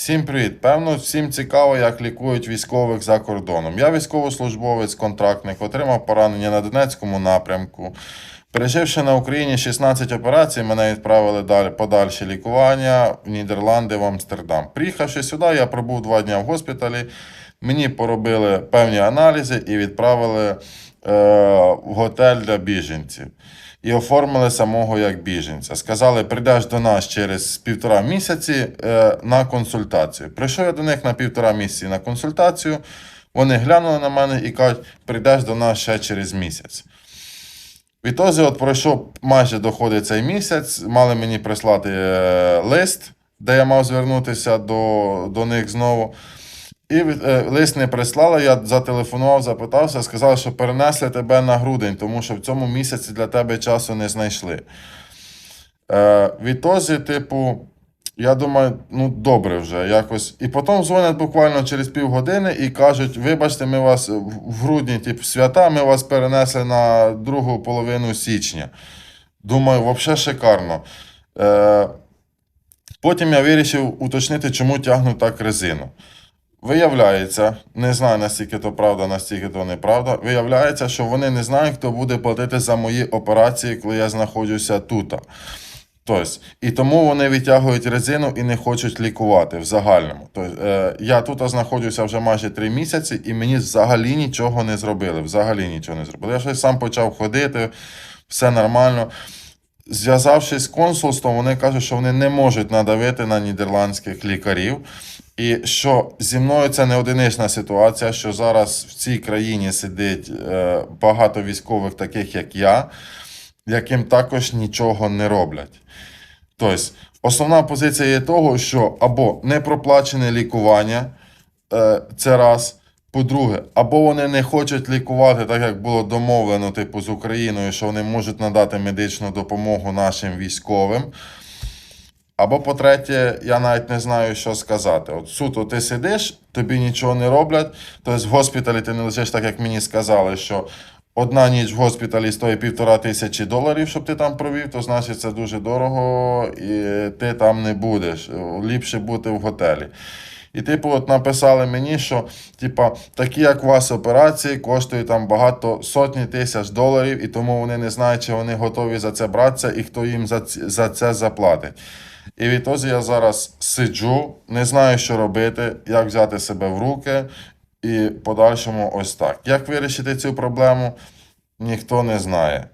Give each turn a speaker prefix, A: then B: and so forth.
A: Всім привіт! Певно, всім цікаво, як лікують військових за кордоном. Я військовослужбовець, контрактник, отримав поранення на Донецькому напрямку. Переживши на Україні 16 операцій, мене відправили далі подальше лікування в Нідерланди, в Амстердам. Приїхавши сюди, я пробув два дні в госпіталі. Мені поробили певні аналізи і відправили в готель для біженців. І оформили самого як біженця. Сказали, прийдеш до нас через півтора місяці е, на консультацію. Прийшов я до них на півтора місяці на консультацію. Вони глянули на мене і кажуть, прийдеш до нас ще через місяць. Відтоді, от пройшов майже доходить цей місяць, мали мені прислати е, лист, де я мав звернутися до, до них знову. І е, лист не прислали, я зателефонував, запитався, сказали, що перенесли тебе на грудень, тому що в цьому місяці для тебе часу не знайшли. Е, відтоді, типу, я думаю, ну добре вже якось. І потім дзвонять буквально через півгодини і кажуть: вибачте, ми вас в грудні, типу, свята, ми вас перенесли на другу половину січня. Думаю, взагалі шикарно. Е, потім я вирішив уточнити, чому тягну так резину. Виявляється, не знаю, наскільки то правда, наскільки то неправда. Виявляється, що вони не знають, хто буде платити за мої операції, коли я знаходжуся тут. Тобто, і тому вони витягують резину і не хочуть лікувати в загальному. Тобто, е, я тут знаходжуся вже майже три місяці, і мені взагалі нічого не зробили. Взагалі нічого не зробили. Я щось сам почав ходити, все нормально. Зв'язавшись з консульством, вони кажуть, що вони не можуть надавити на нідерландських лікарів. І що зі мною це не одинична ситуація, що зараз в цій країні сидить е, багато військових, таких як я, яким також нічого не роблять. Тобто, основна позиція є того, що або не проплачене лікування, е, це раз. По-друге, або вони не хочуть лікувати, так як було домовлено, типу, з Україною, що вони можуть надати медичну допомогу нашим військовим. Або по-третє, я навіть не знаю, що сказати. От суто ти сидиш, тобі нічого не роблять. Тобто в госпіталі ти не лежиш, так як мені сказали, що одна ніч в госпіталі стоїть півтора тисячі доларів, щоб ти там провів, то значить це дуже дорого, і ти там не будеш. Ліпше бути в готелі. І, типу, от написали мені, що типа, такі, як у вас операції, коштують там багато сотні тисяч доларів, і тому вони не знають, чи вони готові за це братися і хто їм за, за це заплатить. І відтоді я зараз сиджу, не знаю, що робити, як взяти себе в руки, і подальшому ось так. Як вирішити цю проблему, ніхто не знає.